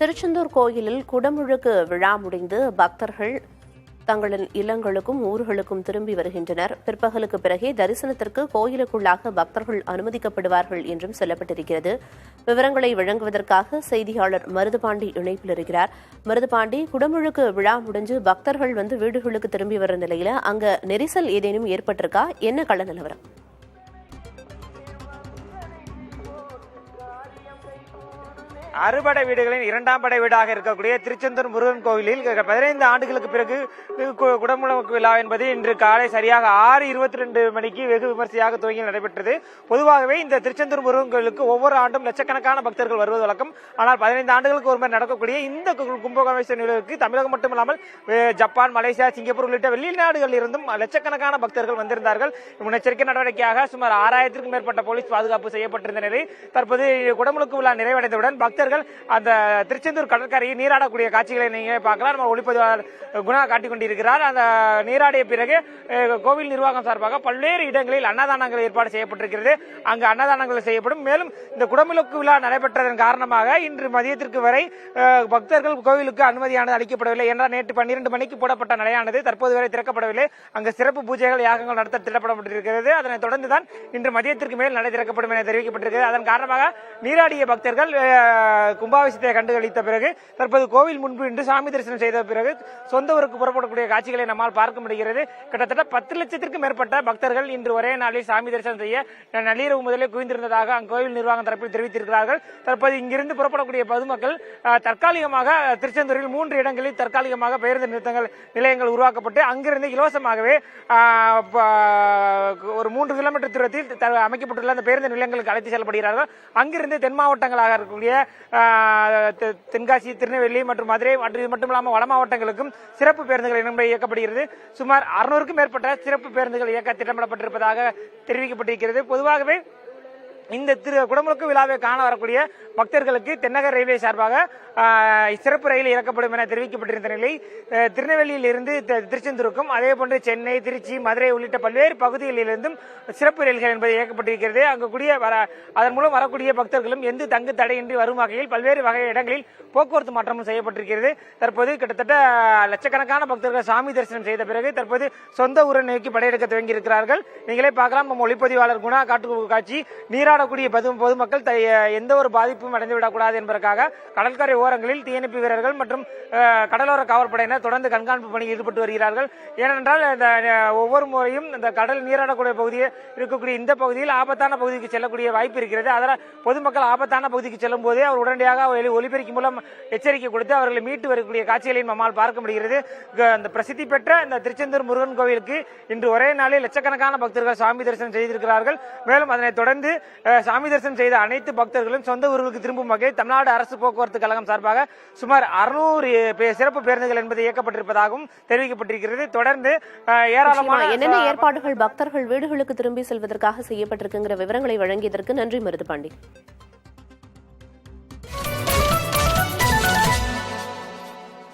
திருச்செந்தூர் கோயிலில் குடமுழுக்கு விழா முடிந்து பக்தர்கள் தங்களின் இல்லங்களுக்கும் ஊர்களுக்கும் திரும்பி வருகின்றனர். பிற்பகலுக்கு பிறகே தரிசனத்திற்கு கோயிலுக்குள்ளாக பக்தர்கள் அனுமதிக்கப்படுவார்கள் என்றும் சொல்லப்பட்டிருக்கிறது. விவரங்களை வழங்குவதற்காக செய்தியாளர் மருதுபாண்டி இணைப்பில் இருக்கிறார். மருதுபாண்டி குடமுழுக்கு விழா முடிஞ்சு பக்தர்கள் வந்து வீடுகளுக்கு திரும்பி வர நிலையில அங்க நெரிசல் ஏதேனும் ஏற்பட்டிருக்கா? என்ன கள நிலவரம்? அறுபடை வீடுகளின் இரண்டாம் படை வீடாக இருக்கக்கூடிய திருச்செந்தூர் முருகன் கோவிலில் பதினைந்து ஆண்டுகளுக்கு பிறகு கு- குடமுழுக்கு விழா என்பது இன்று காலை சரியாக ஆறு இருபத்தி ரெண்டு மணிக்கு வெகு விமர்சையாக துவங்கி நடைபெற்றது. பொதுவாகவே இந்த திருச்செந்தூர் முருகன் கோவிலுக்கு ஒவ்வொரு ஆண்டும் லட்சக்கணக்கான பக்தர்கள் வருவது வழக்கம். ஆனால் பதினைந்து ஆண்டுகளுக்கு ஒருமுறை நடக்கக்கூடிய இந்த கு- கும்பகோணேஸ்வர நிகழ்வுக்கு தமிழகம் மட்டுமில்லாமல் ஜப்பான் மலேசியா சிங்கப்பூர் உள்ளிட்ட வெளிநாடுகளில் இருந்தும் லட்சக்கணக்கான பக்தர்கள் வந்திருந்தார்கள். முன்னெச்சரிக்கை நடவடிக்கையாக சுமார் ஆறாயிரத்திற்கும் மேற்பட்ட போலீஸ் பாதுகாப்பு செய்யப்பட்டிருந்த நிலையில் தற்போது குடமுழுக்கு விழா நிறைவடைந்தவுடன் பக்தர்கள் அந்த திருச்செந்தூர் கடற்கரையை நீராடக்கூடிய காட்சிகளை நீங்க பார்க்கலாம். நம்ம ஒளிப்பதிவாளர் குணா காட்டிக் கொண்டிருக்கிறார். அந்த நீராடிய பிறகு கோவில் நிர்வாகம் சார்பாக பல்வேறு இடங்களில் அன்னதானங்கள் ஏற்பாடு செய்யப்பட்டிருக்கிறது. அங்கு அன்னதானங்கள் செய்யப்படும். மேலும் இந்த குடமுழுக்கு விழா நடைபெற்றதன் காரணமாக இன்று மதியத்திற்கு வரை பக்தர்கள் கோவிலுக்கு அனுமதியானது அளிக்கப்படவில்லை. என்றால் நேற்று பன்னிரண்டு மணிக்கு போடப்பட்ட நிலையானது. தற்போது வரை திறக்கப்படவில்லை. அங்கு சிறப்பு பூஜைகள் யாகங்கள் நடத்த திட்டப்படப்பட்டிருக்கிறது. அதனைத் தொடர்ந்துதான் இன்று மதியத்திற்கு மேல் நடை திறக்கப்படும் என தெரிவிக்கப்பட்டிருக்கிறது. அதன் காரணமாக நீராடிய பக்தர்கள் கும்பாபிஷத்தை கண்டுகளித்த பிறகு தற்போது கோவில் முன்பு இன்று சாமி தரிசனம் செய்த பிறகு சொந்த ஊருக்கு புறப்படக்கூடிய காட்சிகளை நம்மால் பார்க்க முடிகிறது. கிட்டத்தட்ட பத்து லட்சத்திற்கும் மேற்பட்ட பக்தர்கள் இன்று ஒரே நாளில் சாமி தரிசனம் செய்ய நள்ளிரவு முதலே குவிந்திருந்ததாக அங்கோவில் நிர்வாகம் தரப்பில் தெரிவித்திருக்கிறார்கள். தற்போது இங்கிருந்து புறப்படக்கூடிய பொதுமக்கள் தற்காலிகமாக திருச்செந்தூரில் மூன்று இடங்களில் தற்காலிகமாக பேருந்து நிறுத்தங்கள் நிலையங்கள் உருவாக்கப்பட்டு அங்கிருந்து இலவசமாகவே ப- ஒரு மூன்று கிலோமீட்டர் தூரத்தில் த- அமைக்கப்பட்டுள்ள அந்த பேருந்து நிலையங்களுக்கு அழைத்து செல்லப்படுகிறார்கள். அங்கிருந்து தென் மாவட்டங்களாக இருக்கக்கூடிய தென்காசி திருநெல்வேலி மற்றும் மதுரை மற்றும் இது மட்டும் இல்லாமல் வட மாவட்டங்களுக்கும் சிறப்பு பேருந்துகள் இனம் இயக்கப்படுகிறது. சுமார் அறுநூறுக்கும் மேற்பட்ட சிறப்பு பேருந்துகள் இயக்க திட்டமிடப்பட்டிருப்பதாக தெரிவிக்கப்பட்டிருக்கிறது. பொதுவாகவே இந்த திரு குடமுழுக்கு விழாவை காண வரக்கூடிய பக்தர்களுக்கு தென்னக ரயில்வே சார்பாக சிறப்பு ரயில் இறக்கப்படும் என தெரிவிக்கப்பட்டிருந்த நிலை திருநெல்வேலியில் இருந்து திருச்செந்தூருக்கும் அதே போன்று சென்னை திருச்சி மதுரை உள்ளிட்ட பல்வேறு பகுதிகளிலிருந்தும் சிறப்பு ரயில்கள் என்பது இயக்கப்பட்டிருக்கிறது. அங்கு கூடிய வர அதன் மூலம் வரக்கூடிய பக்தர்களும் எந்த தங்கு தடையின்றி வரும் வகையில் பல்வேறு வகை இடங்களில் போக்குவரத்து மாற்றமும் செய்யப்பட்டிருக்கிறது. தற்போது கிட்டத்தட்ட லட்சக்கணக்கான பக்தர்கள் சாமி தரிசனம் செய்த பிறகு தற்போது சொந்த ஊரை நோக்கி படையெடுக்க துவங்கி இருக்கிறார்கள் நீங்களே பார்க்கலாம். நம்ம ஒளிப்பதிவாளர் குணா காட்டு காட்சி நீராட பொது பொதுமக்கள் த- எந்த ஒரு பாதிப்பும் அடைந்துவிடக்கூடாது என்பதற்காக கடற்கரை ஓரங்களில் தீயணைப்பு வீரர்கள் மற்றும் கடலோர காவல்படையினர் தொடர்ந்து கண்காணிப்பு பணியில் ஈடுபட்டு வருகிறார்கள். ஏனென்றால் இந்த ஒவ்வொரு முறையும் இந்த கடல் நீராடக்கூடிய பகுதியில் இருக்கக்கூடிய இந்த பகுதியில் ஆபத்தான பகுதிக்கு செல்லக்கூடிய வாய்ப்பு இருக்கிறது. அதனால் பொதுமக்கள் ஆபத்தான பகுதிக்கு செல்லும் போதே அவர் உடனடியாக ஒலி- ஒலிபெருக்கி மூலம் எச்சரிக்கை கொடுத்து அவர்களை மீட்டு வரக்கூடிய காட்சிகளை நம்மால் பார்க்க முடிகிறது. இந்த பிரசித்தி பெற்ற இந்த திருச்செந்தூர் முருகன் கோவிலுக்கு இன்று ஒரே நாளில் லட்சக்கணக்கான பக்தர்கள் சாமி தரிசனம் செய்திருக்கிறார்கள். மேலும் அதனைத் தொடர்ந்து சாமி தரிசனம் செய்த அனைத்து பக்தர்களும் சொந்த ஊர்களுக்கு திரும்பும் வகையில் தமிழ்நாடு அரசு போக்குவரத்து கழகம் சார்பாக சுமார் அறுநூறு சிறப்பு பேருந்துகள் என்பது இயக்கப்பட்டிருப்பதாகவும் தெரிவிக்கப்பட்டிருக்கிறது. தொடர்ந்து ஏராளமான என்னென்ன ஏற்பாடுகள் பக்தர்கள் வீடுகளுக்கு திரும்பி செல்வதற்காக செய்யப்பட்டிருக்குங்கிற விவரங்களை வழங்கியதற்கு நன்றி மருதுபாண்டி.